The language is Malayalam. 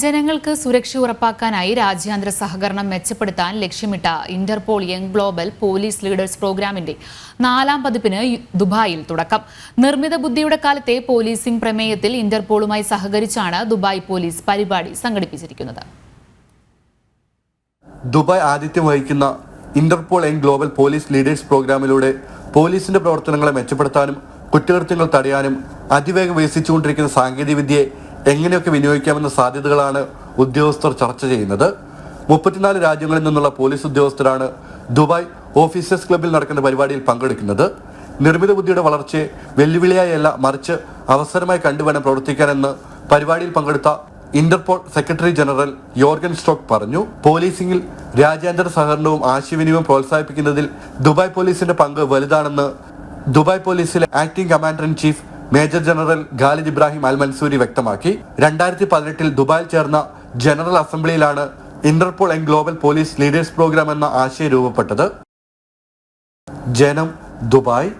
ജനങ്ങൾക്ക് സുരക്ഷ ഉറപ്പാക്കാനായി രാജ്യാന്തര സഹകരണം മെച്ചപ്പെടുത്താൻ ലക്ഷ്യമിട്ട Interpol young global police leaders പ്രോഗ്രാമിന്റെ നാലാം പതിപ്പിന് ദുബായിൽ തുടക്കം. നിർമ്മിത ബുദ്ധിയുടെ കാലത്തെ പോലീസിംഗ് പ്രമേയത്തിൽ ഇന്റർപോളുമായി സഹകരിച്ചാണ് ദുബായ് പോലീസ് പരിപാടി സംഘടിപ്പിച്ചിരിക്കുന്നത്. ദുബായ് ആതിഥ്യം വഹിക്കുന്ന Interpol young global police leaders പ്രോഗ്രാമിലൂടെ പോലീസിന്റെ പ്രവർത്തനങ്ങളെ മെച്ചപ്പെടുത്താനും കുറ്റകൃത്യങ്ങൾ തടയാനും അതിവേഗം വികസിച്ചുകൊണ്ടിരിക്കുന്ന സാങ്കേതികവിദ്യയെ എങ്ങനെയൊക്കെ വിനിയോഗിക്കാമെന്ന സാധ്യതകളാണ് ഉദ്യോഗസ്ഥർ ചർച്ച ചെയ്യുന്നത്. മുപ്പത്തിനാല് രാജ്യങ്ങളിൽ നിന്നുള്ള പോലീസ് ഉദ്യോഗസ്ഥരാണ് ദുബായ് ഓഫീസേഴ്സ് ക്ലബിൽ നടക്കുന്ന പരിപാടിയിൽ പങ്കെടുക്കുന്നത്. നിർമ്മിത ബുദ്ധിയുടെ വളർച്ചയെ വെല്ലുവിളിയായല്ല മറിച്ച് അവസരമായി കണ്ടുവേണം പ്രവർത്തിക്കാനെന്ന് പരിപാടിയിൽ പങ്കെടുത്ത Interpol secretary general Jurgen Stock പറഞ്ഞു. പോലീസിംഗിൽ രാജ്യാന്തര സഹകരണവും ആശയവിനിമയവും പ്രോത്സാഹിപ്പിക്കുന്നതിൽ ദുബായ് പോലീസിന്റെ പങ്ക് വലുതാണെന്ന് ദുബായ് പോലീസിലെ acting commander in chief major general Khalid Ibrahim Al Mansoori വ്യക്തമാക്കി. രണ്ടായിരത്തി പതിനെട്ടിൽ ദുബായിൽ ചേർന്ന general അസംബ്ലിയിലാണ് Interpol and global police leaders programme എന്ന ആശയം രൂപപ്പെട്ടത്. ജനം ദുബായ്.